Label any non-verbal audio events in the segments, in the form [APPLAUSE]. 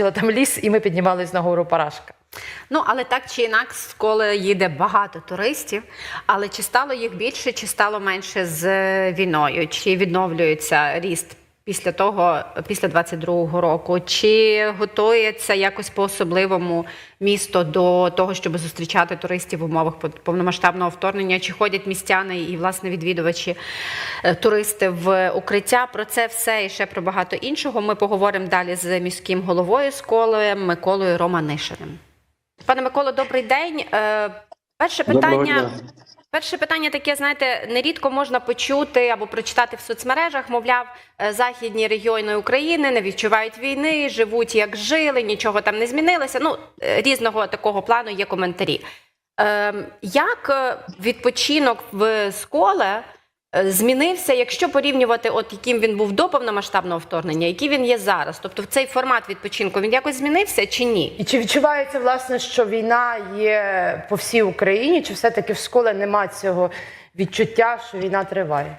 бачила там ліс, і ми піднімались на гору Парашка. Ну, але так чи інакше, коли їде багато туристів. Але чи стало їх більше, чи стало менше з е, війною? Чи відновлюється ріст після того, після 22-го року? Чи готується якось по-особливому місто до того, щоб зустрічати туристів в умовах пов- повномасштабного вторгнення? Чи ходять містяни і власне відвідувачі е, туристи в укриття? Про це все і ще про багато іншого. Ми поговоримо далі з міським головою школи Миколою Романишиним. Пане Миколо, добрий день. Е, Перше питання. Перше питання таке, знаєте, нерідко можна почути або прочитати в соцмережах, мовляв, е, західні регіони України не відчувають війни, живуть як жили, нічого там не змінилося. Ну, е, різного такого плану є коментарі. Е, Як е, відпочинок в школе е, змінився, якщо порівнювати, от яким він був до повномасштабного вторгнення, який він є зараз? Тобто, в цей формат відпочинку він якось змінився чи ні? І чи відчувається власне, що війна є по всій Україні, чи все-таки в школі нема цього відчуття, що війна триває?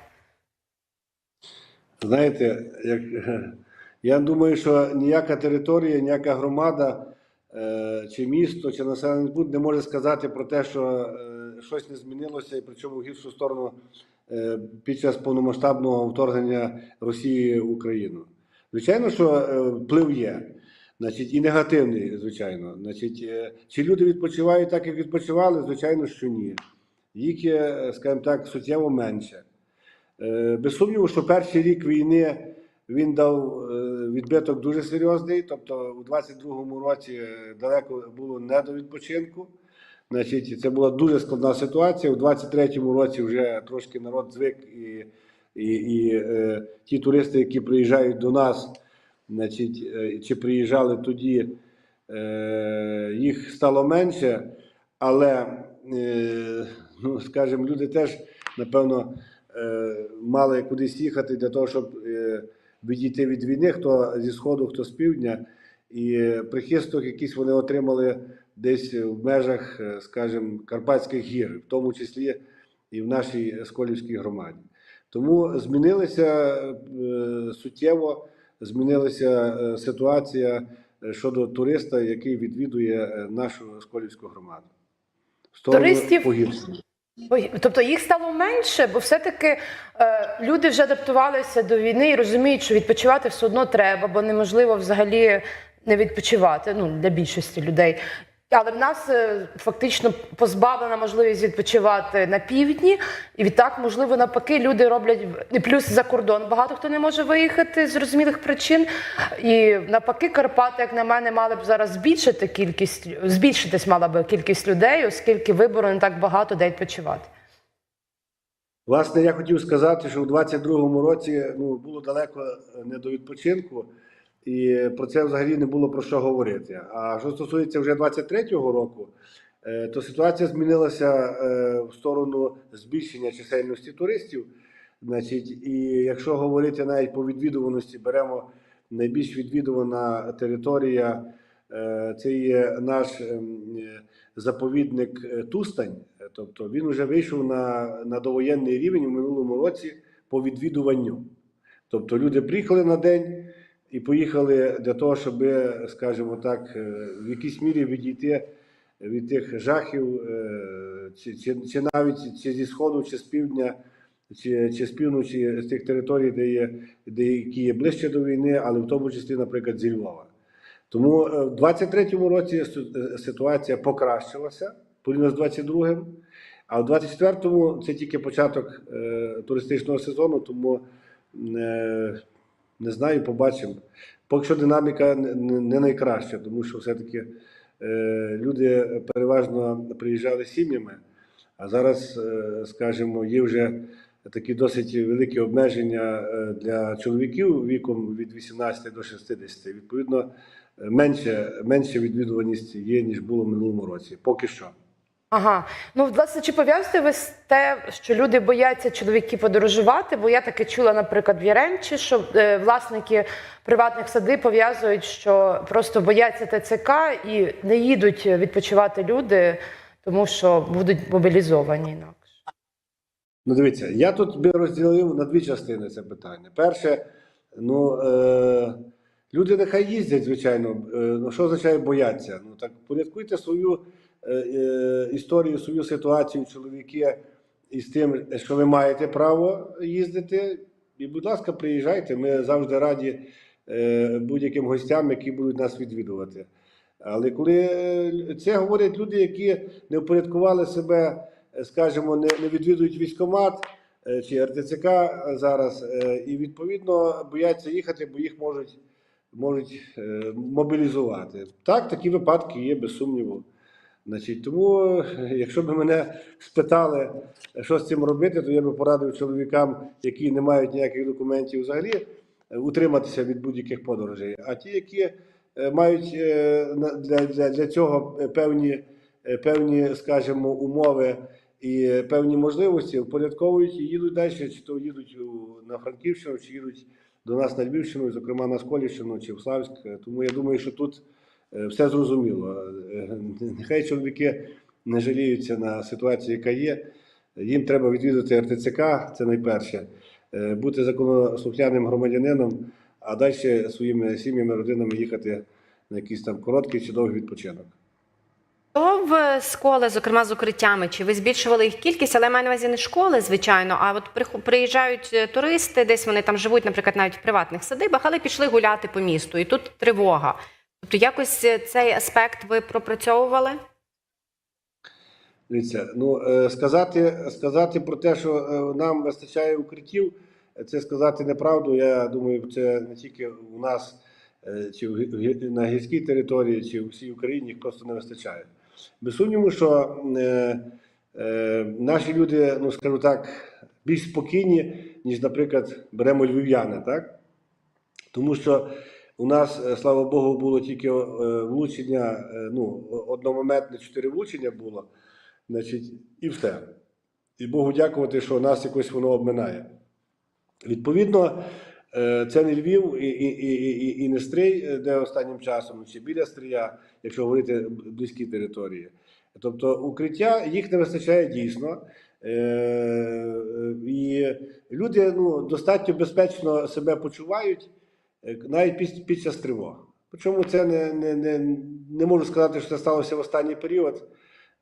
Знаєте, як, [LAUGHS] я думаю, що ніяка територія, ніяка громада, е, чи місто, чи населений пункт не може сказати про те, що е, щось не змінилося, і причому в гіршу сторону е, під час повномасштабного вторгнення Росії в Україну. Звичайно, що е, вплив є. Значить, і негативний, звичайно. Значить, е, чи люди відпочивають так, як відпочивали? Звичайно, що ні. Їх є, скажімо так, суттєво менше. Без сумніву, що перший рік війни він дав відбиток дуже серйозний. Тобто, у 22-му році далеко було не до відпочинку. Значить, це була дуже складна ситуація. У 23-му році вже трошки народ звик, і, і, і е, ті туристи, які приїжджають до нас, значить, е, чи приїжджали тоді, е, їх стало менше, але, е, ну, скажімо, люди теж, напевно, е, мали кудись їхати для того, щоб е, відійти від війни, хто зі сходу, хто з півдня, і прихисток якийсь вони отримали десь в межах, е, скажімо, Карпатських гір, в тому числі і в нашій Сколівській громаді. Тому змінилася е, суттєво, змінилася е, ситуація щодо туриста, який відвідує нашу Сколівську громаду. Туристів? погіршення. Тобто їх стало менше, бо все-таки е, люди вже адаптувалися до війни і розуміють, що відпочивати все одно треба, бо неможливо взагалі не відпочивати ну, для більшості людей. Але в нас е, фактично позбавлена можливість відпочивати на півдні, і відтак, можливо, навпаки, люди роблять плюс за кордон. Багато хто не може виїхати з зрозумілих причин. І навпаки, Карпати, як на мене, мали б зараз збільшити кількість, збільшитись мала б кількість людей, оскільки вибору не так багато де відпочивати. Власне, я хотів сказати, що у 22-му році ну, було далеко не до відпочинку, і про це взагалі не було про що говорити. А що стосується вже 23-го року, е, то ситуація змінилася е, в сторону збільшення чисельності туристів. Значить, і якщо говорити навіть по відвідуваності, беремо найбільш відвідувана територія, е, це є наш ем, заповідник Тустань. Тобто він вже вийшов на, на довоєнний рівень у минулому році по відвідуванню. Тобто люди приїхали на день і поїхали для того, щоб, скажімо так, е, в якійсь мірі відійти від тих жахів, е, чи, чи, чи навіть чи зі сходу, чи з півдня, чи, чи з півночі, з тих територій, де є, де які є ближче до війни, але в тому числі, наприклад, зі Львова. Тому е, в 23-му році ситуація покращилася порівняно з 22-м, а в 24-му це тільки початок е, туристичного сезону, тому е, не знаю, побачимо. Поки що динаміка не, найкраща, тому що все-таки е, люди переважно приїжджали сім'ями, а зараз, е, скажімо, є вже такі досить великі обмеження е, для чоловіків віком від 18 до 60. Відповідно, менше, менше відвідуваність є, ніж було в минулому році. Поки що. Ага, ну власне, чи пов'язуєте ви з те, що люди бояться чоловіки подорожувати? Бо я таке чула, наприклад, в Яремчі, що е, власники приватних садиб пов'язують, що просто бояться ТЦК і не їдуть відпочивати люди, тому що будуть мобілізовані інакше. Ну, дивіться, я тут би розділив на дві частини це питання. Перше, ну, е, Люди нехай їздять, звичайно. Е, Ну, що означає бояться? Ну так порядкуйте свою історію, свою ситуацію, чоловіки, із тим, що ви маєте право їздити. І, будь ласка, приїжджайте. Ми завжди раді е, будь-яким гостям, які будуть нас відвідувати. Але коли е, це говорять люди, які не впорядкували себе, е, скажімо, не, не відвідують військомат е, чи РТЦК зараз, е, і відповідно бояться їхати, бо їх можуть, можуть е, мобілізувати. Так, такі випадки є, без сумніву. Значить, тому, е, якщо б мене спитали, що з цим робити, то я би порадив чоловікам, які не мають ніяких документів взагалі, е, утриматися від будь-яких подорожей. А ті, які е, мають е, для, для, для цього е, певні, е, певні, скажімо, умови і е, певні можливості, впорядковують і їдуть далі, чи то їдуть на Франківщину, чи їдуть до нас на Львівщину, зокрема на Сколівщину чи в Славськ. Е, Тому я думаю, що тут е, все зрозуміло. Е, Нехай чоловіки не жаліються на ситуацію, яка є. Їм треба відвідати РТЦК, це найперше, е, бути законослухняним громадянином, а далі своїми сім'ями, родинами їхати на якийсь там короткий чи довгий відпочинок. То в школи, зокрема з укриттями, чи ви збільшували їх кількість, але маю на увазі не школи, звичайно, а от приїжджають е, туристи, десь вони там живуть, наприклад, навіть в приватних садибах, але пішли гуляти по місту, і тут тривога. Тобто якось е, цей аспект ви пропрацьовували? Дивіться, ну е, сказати, сказати про те, що е, нам вистачає укриттів, це сказати неправду. Я думаю, це не тільки у нас, чи на гірській території, чи в всій Україні їх просто не вистачає. Без сумніву, що е, е, наші люди, ну скажу так, більш спокійні, ніж, наприклад, беремо львів'яни, так? Тому що у нас, е, слава Богу, було тільки е, влучення, е, ну, одномоментне чотири влучення було. Значить, і все. І Богу дякувати, що нас якось воно обминає. Відповідно, це не Львів і, і, і, і, і не Стрий, де останнім часом, чи біля Стрия, якщо говорити близькі території. Тобто укриття їх не вистачає дійсно. І люди ну, достатньо безпечно себе почувають навіть під, під час тривог. Причому це не, не, не, не можу сказати, що це сталося в останній період.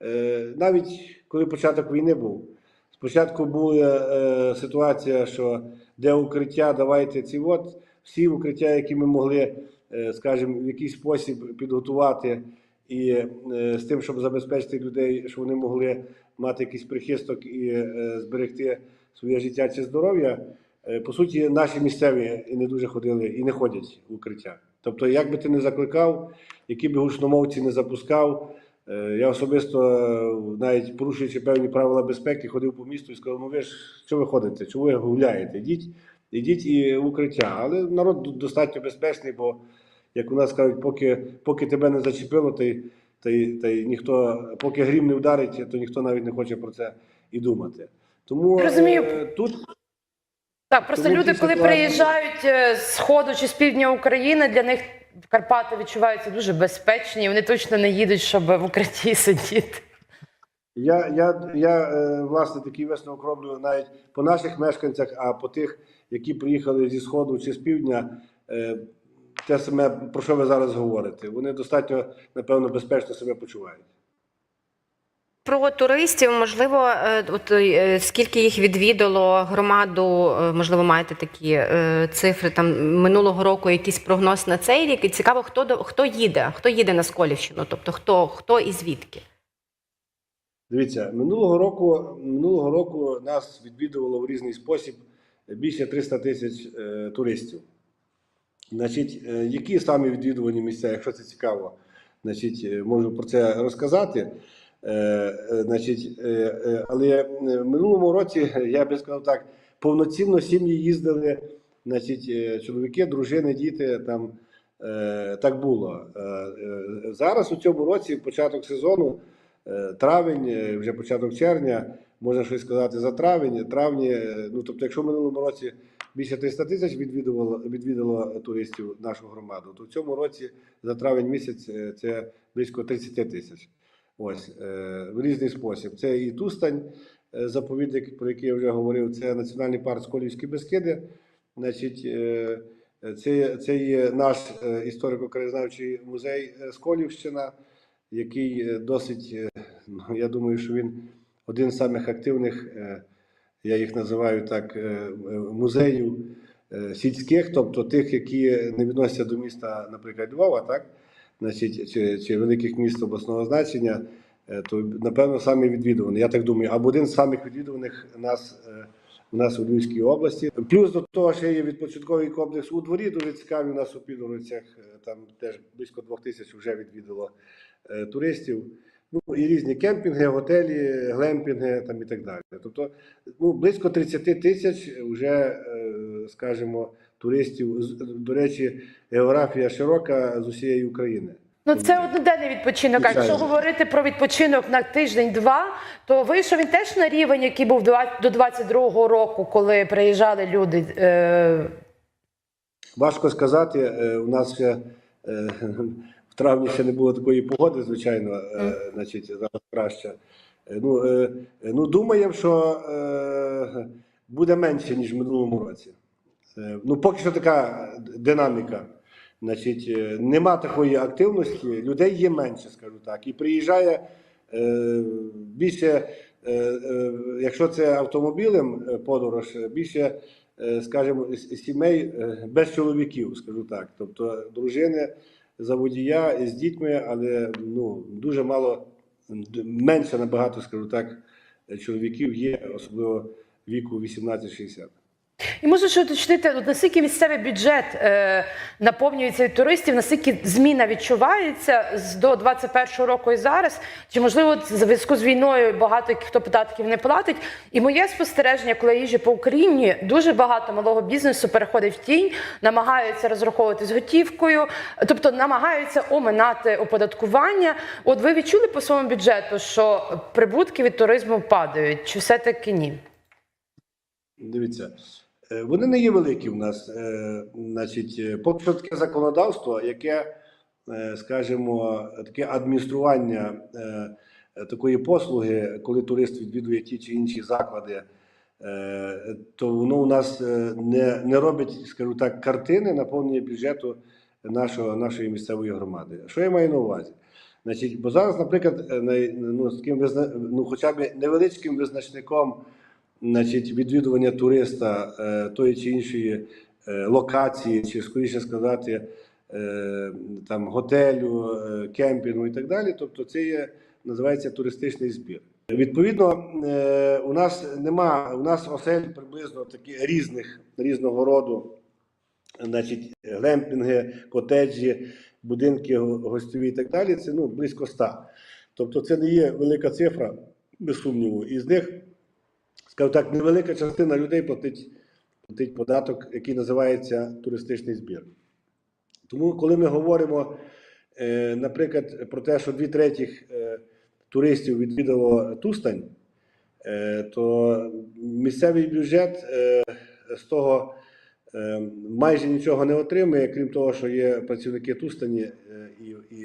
Е, Навіть коли початок війни був. Спочатку була е, ситуація, що де укриття, давайте ці от всі укриття, які ми могли, е, скажімо, в якийсь спосіб підготувати, і е, з тим, щоб забезпечити людей, щоб вони могли мати якийсь прихисток і е, зберегти своє життя чи здоров'я. Е, По суті, наші місцеві і не дуже ходили і не ходять в укриття. Тобто, як би ти не закликав, які би гучномовці не запускав, е, я особисто, навіть порушуючи певні правила безпеки, ходив по місту і сказав: ну ви ж що ви ходите? Чого ви гуляєте? Ідіть, ідіть і в укриття. Але народ достатньо безпечний, бо, як у нас кажуть, поки, поки тебе не зачепило, й, та й ніхто, поки грім не вдарить, то ніхто навіть не хоче про це і думати. Тому Розумію. е, тут Так, просто Тому люди, коли ситуації- приїжджають е, з сходу чи з півдня України, для них Карпати відчуваються дуже безпечні. Вони точно не їдуть, щоб в укритті сидіти. Я, я, я е, власне такий висновок роблю навіть по наших мешканцях, а по тих, які приїхали зі сходу чи з півдня, е, те саме про що ви зараз говорите. Вони достатньо, напевно, безпечно себе почувають. Про туристів, можливо, е, от е, скільки їх відвідало громаду, е, можливо, маєте такі цифри там минулого року, якийсь прогноз на цей рік. І цікаво, хто хто їде, хто їде на Сколівщину, тобто хто, хто і звідки. Дивіться, минулого року, минулого року нас відвідувало в різний спосіб більше 300 тисяч туристів. Значить, які самі відвідувані місця, якщо це цікаво, значить, можу про це розказати. Е, е, значить, е, але в минулому році, я би сказав так, повноцінно сім'ї їздили, значить, чоловіки, дружини, діти там. Так було. Зараз у цьому році, початок сезону, травень, вже початок червня, можна щось сказати за травень, травні. Ну тобто, якщо в минулому році більше 300 тисяч відвідувало, відвідало туристів нашу громаду, то в цьому році за травень місяць це близько 30 тисяч. Ось е, в різний спосіб. Це і Тустань, е, заповідник, про який я вже говорив, це Національний парк Сколівські Бескиди. Значить, е, Це, це є наш історико-краєзнавчий музей Сколівщина, який досить, ну, я думаю, що він один з самих активних, я їх називаю так, музеїв сільських, тобто тих, які не відносяться до міста, наприклад, Львова, так? Значить, чи, чи великих міст обласного значення, е, то напевно самі відвідувані. Я так думаю, або один з самих відвідуваних нас. е, у нас у Львівській області. Плюс до того ще є відпочинковий комплекс у дворі, дуже цікавий у нас у Підгородцях. е, Там теж близько двох тисяч вже відвідало туристів. Ну і різні кемпінги, готелі, глемпінги там і так далі. Тобто, ну близько 30 тисяч вже, скажімо, туристів. До речі, географія широка з усієї України. Ну, це одноденний відпочинок. А якщо говорити про відпочинок на тиждень-два, то вийшов він теж на рівень, який був до 22-го року, коли приїжджали люди. Е, Важко сказати. е, У нас ще е, в травні ще не було такої погоди, звичайно, значить, зараз краще. Ну, ну думаємо, що буде менше, ніж в минулому році. Е, Ну, поки що така динаміка. Значить, е, нема такої активності, людей є менше, скажу так. І приїжджає е, більше, е, е, якщо це автомобілем е, подорож, більше, е, скажімо, сімей без чоловіків, скажу так. Тобто дружини за водія з дітьми, але ну, дуже мало, менше набагато, скажу так, чоловіків є, особливо віку 18-60. І можу ще уточнити, от наскільки місцевий бюджет е, наповнюється від туристів, наскільки зміна відчувається з до 21-го року і зараз? Чи можливо в зв'язку з війною багато хто податків не платить? І моє спостереження, коли я їжджу по Україні, дуже багато малого бізнесу переходить в тінь, намагаються розраховувати з готівкою, тобто намагаються оминати оподаткування. От ви відчули по своєму бюджету, що прибутки від туризму падають, чи все таки ні? Дивіться, вони не є великі в нас. Е, Значить, е, поки таке законодавство, яке, е, скажімо, таке адміністрування е, такої послуги, коли турист відвідує ті чи інші заклади, е, то воно у нас е, не, не робить, скажу так, картини наповнення бюджету нашого, нашої місцевої громади. Що я маю на увазі? Значить, бо зараз, наприклад, е, ну, з таким ну, хоча б невеличким визначником значить, відвідування туриста е, тої чи іншої е, локації, чи скоріше сказати, е, там готелю, е, кемпінгу і так далі. Тобто, це є називається туристичний збір. Відповідно, е, у нас нема, у нас осель приблизно такі різних різного роду, значить, глемпінги, котеджі, будинки го- гостьові і так далі. Це ну близько ста. Тобто, це не є велика цифра, без сумніву. І з них скажу так, невелика частина людей платить, платить податок, який називається туристичний збір. Тому, коли ми говоримо, е, наприклад, про те, що дві третіх е, туристів відвідало Тустань, е, то місцевий бюджет з того майже нічого не отримує, крім того, що є працівники Тустані і,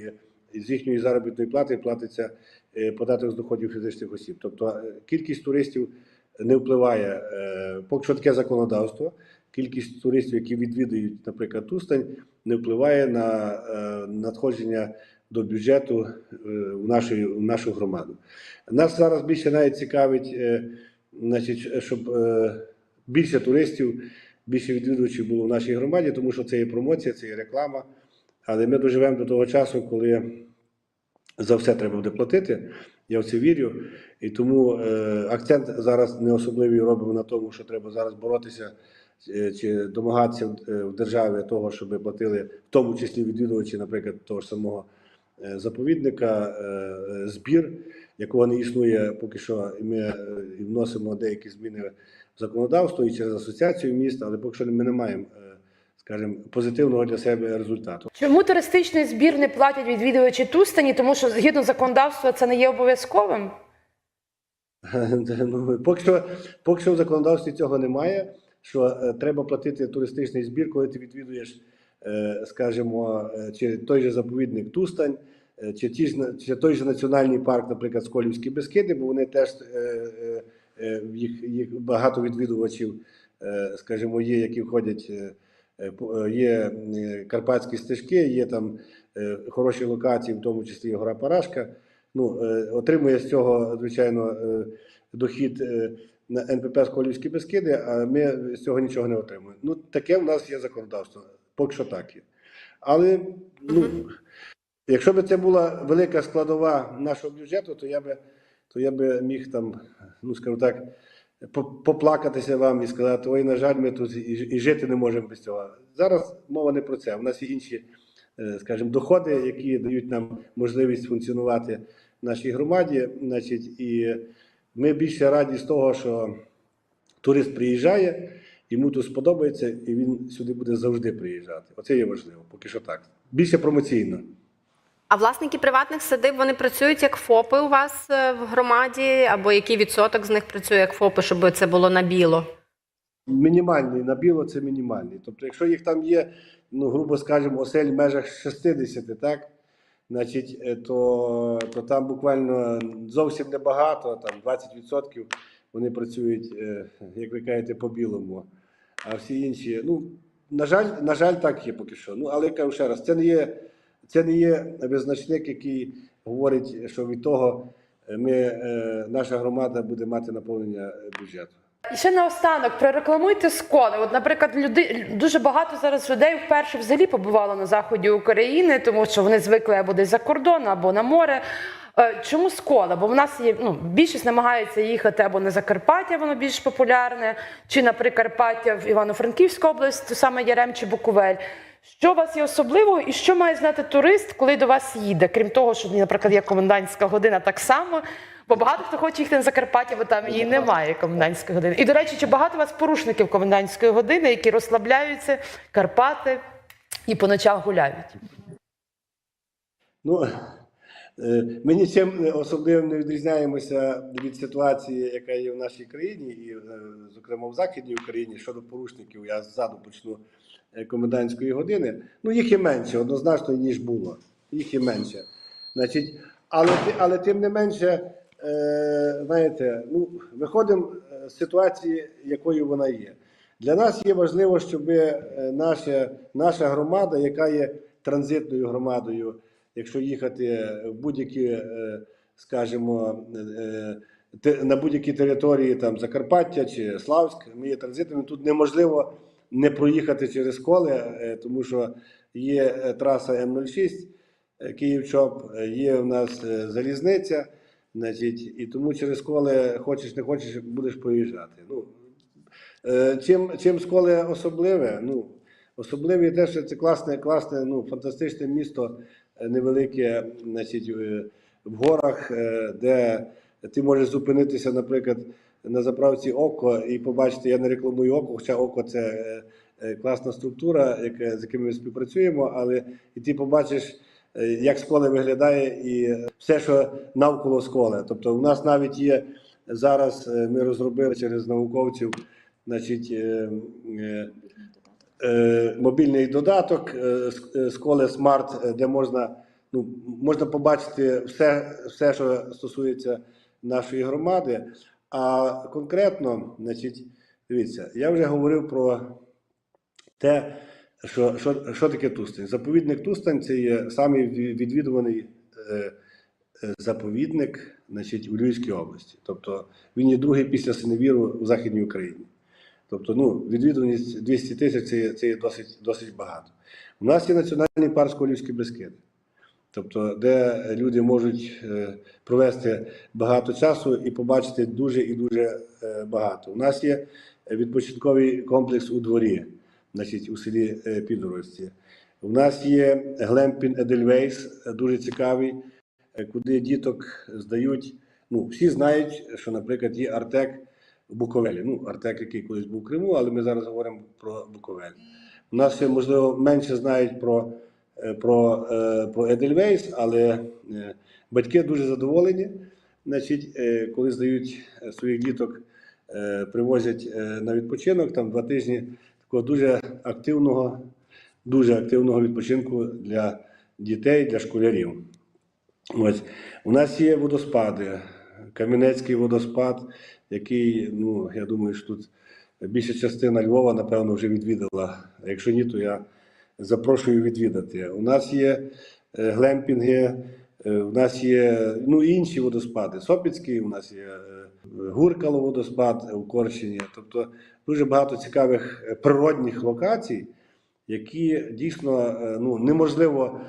і, з їхньої заробітної плати платиться податок з доходів фізичних осіб. Тобто кількість туристів не впливає е, поки що таке законодавство. Кількість туристів, які відвідують, наприклад, Тустань, не впливає на е, надходження до бюджету е, у, нашої, у нашу громаду. Нас зараз більше навіть цікавить, значить, щоб більше туристів, більше відвідувачів було в нашій громаді, тому що це є промоція, це є реклама. Але ми доживемо до того часу, коли за все треба буде платити. Я в це вірю. І тому е, акцент зараз не особливий робимо на тому, що треба зараз боротися е, чи домагатися в, е, в державі того, щоб платили, в тому числі відвідувачі, наприклад, того ж самого е, заповідника, е, збір, якого не існує поки що. І ми вносимо деякі зміни в законодавство і через асоціацію міст, але поки що ми не маємо, скажімо, позитивного для себе результату. Чому туристичний збір не платять відвідувачі Тустані? Тому що згідно законодавства це не є обов'язковим. [LAUGHS] Ну, поки що, поки що в законодавстві цього немає. Що е, треба платити туристичний збір, коли ти відвідуєш, е, скажімо, е, чи той же заповідник Тустань, е, чи, ті ж, чи той же національний парк, наприклад, Сколівські Бескиди, бо вони теж е, е, е, їх, їх багато відвідувачів, е, скажімо, є, які входять е, є е, карпатські стежки, є там е, хороші локації, в тому числі і гора Парашка. Ну, е, отримує з цього, звичайно, е, дохід е, на НПП Сколівські Бескиди, а ми з цього нічого не отримуємо. Ну, таке в нас є законодавство. Поки що так є. Але ну, якщо б це була велика складова нашого бюджету, то я би, то я би міг там, ну скажімо так, поплакатися вам і сказати, ой, на жаль, ми тут і, жити не можемо без цього. Зараз мова не про це. У нас є інші, е, скажімо, доходи, які дають нам можливість функціонувати в нашій громаді. Значить, і ми більше раді з того, що турист приїжджає, йому тут сподобається, і він сюди буде завжди приїжджати. Оце є важливо, поки що так. Більше промоційно. А власники приватних садиб вони працюють як ФОПи у вас е, в громаді, або який відсоток з них працює як ФОПи, щоб це було на біло? Мінімальний на біло це мінімальний. Тобто, якщо їх там є, ну грубо скажемо, осель в межах 60, так? Значить, е, то, то там буквально зовсім небагато, там 20% вони працюють, е, як ви кажете, по білому. А всі інші, ну, на жаль, на жаль, так є поки що. Ну, але я кажу ще раз, це не є, це не є визначник, який говорить, що від того е, ми, е, наша громада буде мати наповнення бюджету. І ще наостанок прорекламуйте сколи. От, наприклад, люди дуже багато зараз людей вперше взагалі побувало на заході України, тому що вони звикли або десь за кордон, або на море. Е, Чому скола? Бо в нас є ну, більшість намагається їхати або на Закарпаття, воно більш популярне, чи на Прикарпаття в Івано-Франківську область, то саме Ярем чи Буковель. Що у вас є особливого, і що має знати турист, коли до вас їде? Крім того, що, наприклад, є комендантська година так само. Бо багато хто хоче їхати на Закарпаття, бо там її немає комендантської години. І до речі, чи багато у вас порушників комендантської години, які розслабляються, Карпати і по ночах гуляють? Ну, ми нічим особливо не відрізняємося від ситуації, яка є в нашій країні, і, е, зокрема, в Західній Україні щодо порушників, я ззаду почну е, комендантської години. Ну, їх і менше, однозначно, ніж було. Їх і менше. Значить, але, але тим не менше, е, знаєте, ну, виходимо е, з ситуації, якою вона є. Для нас є важливо, щоб е, наша, наша громада, яка є транзитною громадою, якщо їхати в будь-які, е, скажімо, е, на будь-які території там Закарпаття чи Славськ, ми є транзитами. Тут неможливо не проїхати через коле, тому що є е, траса М06, е, Київ-Чоп, є в нас залізниця, значить, і тому через коле хочеш не хочеш, будеш проїжджати. Ну, Чим, чим сколе особливе? Ну, особливе те, що це класне, класне, ну, фантастичне місто, невелике, значить, е, в горах, е, де ти можеш зупинитися, наприклад, на заправці Око і побачити, я не рекламую Око, хоча Око це е, класна структура, яка, з якими ми співпрацюємо, але і ти побачиш, як сколе виглядає і все, що навколо сколе. Тобто, у нас навіть є зараз, ми розробили через науковців значить, мобільний додаток е, е, Сколе Смарт, е, де можна, ну, можна побачити все, все, що стосується нашої громади. А конкретно, значить, дивіться, я вже говорив про те, що, що, що таке Тустань. Заповідник Тустань це є самий відвідуваний е, е, заповідник значить, у Львівській області. Тобто він є другий після Синевіру у Західній Україні. Тобто, ну, відвідуваність 200 тисяч це, це є досить, досить багато. У нас є національний парк Сколівські Бескиди. Тобто, де люди можуть е, провести багато часу і побачити дуже і дуже е, багато. У нас є відпочинковий комплекс у дворі, значить, у селі е, Підорожці. У нас є Глемпін Едельвейс, дуже цікавий, куди діток здають. Ну, всі знають, що, наприклад, є Артек Буковелі. Ну, Артек, який колись був в Криму, але ми зараз говоримо про Буковель. У нас ще, можливо, менше знають про, е, про, е, про Едельвейс, але е, батьки дуже задоволені. Значить, коли здають своїх діток, привозять на відпочинок, там два тижні такого дуже активного, дуже активного відпочинку для дітей, для школярів. Ось у нас є водоспади, Кам'янецький водоспад, який, ну я думаю, що тут більша частина Львова, напевно, вже відвідала. Якщо ні, то я запрошую відвідати. У нас є е, глемпінги, е, у нас є ну, інші водоспади. Сопіцький, у нас є е, Гуркало водоспад у Корщині. Тобто дуже багато цікавих природних локацій, які дійсно ну, неможливо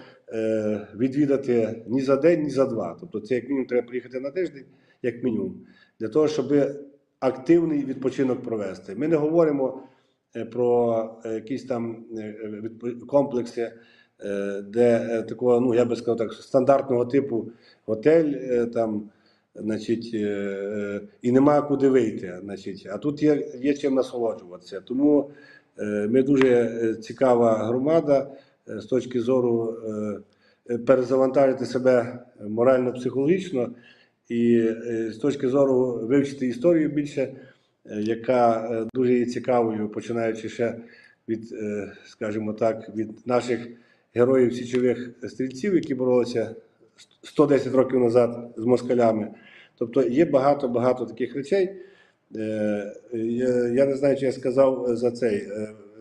відвідати ні за день, ні за два. Тобто це як мінімум треба приїхати на тиждень, як мінімум, для того, щоб активний відпочинок провести. Ми не говоримо е, про е, якісь там е, комплекси, де такого, ну я би сказав так, стандартного типу готель там. Значить, і нема куди вийти. Значить, а тут є, є чим насолоджуватися. Тому ми дуже цікава громада з точки зору перезавантажити себе морально-психологічно і е, з точки зору вивчити історію більше, е, яка е, дуже є цікавою, починаючи ще від, скажімо так, від наших героїв січових стрільців, які боролися 110 років назад з москалями. Тобто є багато-багато таких речей. Я, не знаю, чи я сказав за цей,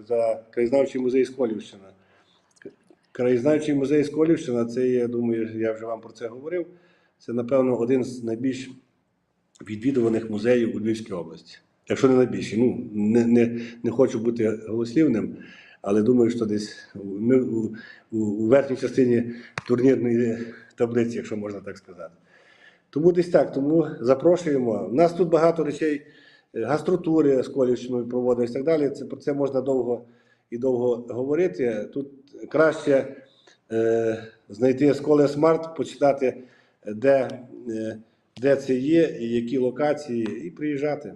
за краєзнавчий музей Сколівщина. Краєзнавчий музей Сколівщина, це, я думаю, я вже вам про це говорив. Це, напевно, один з найбільш відвідуваних музеїв у Львівській області. Якщо не найбільший. Ну, не, не, не хочу бути голослівним, але думаю, що десь ми у, у, у верхній частині турнірної таблиці, якщо можна так сказати. Тому десь так, тому запрошуємо. У нас тут багато речей, е, гастротури з Колівщиною проводять і так далі. Це, про це можна довго і довго говорити. Тут краще е, знайти Сколе Смарт, почитати, де, е, де це є, які локації, і приїжджати.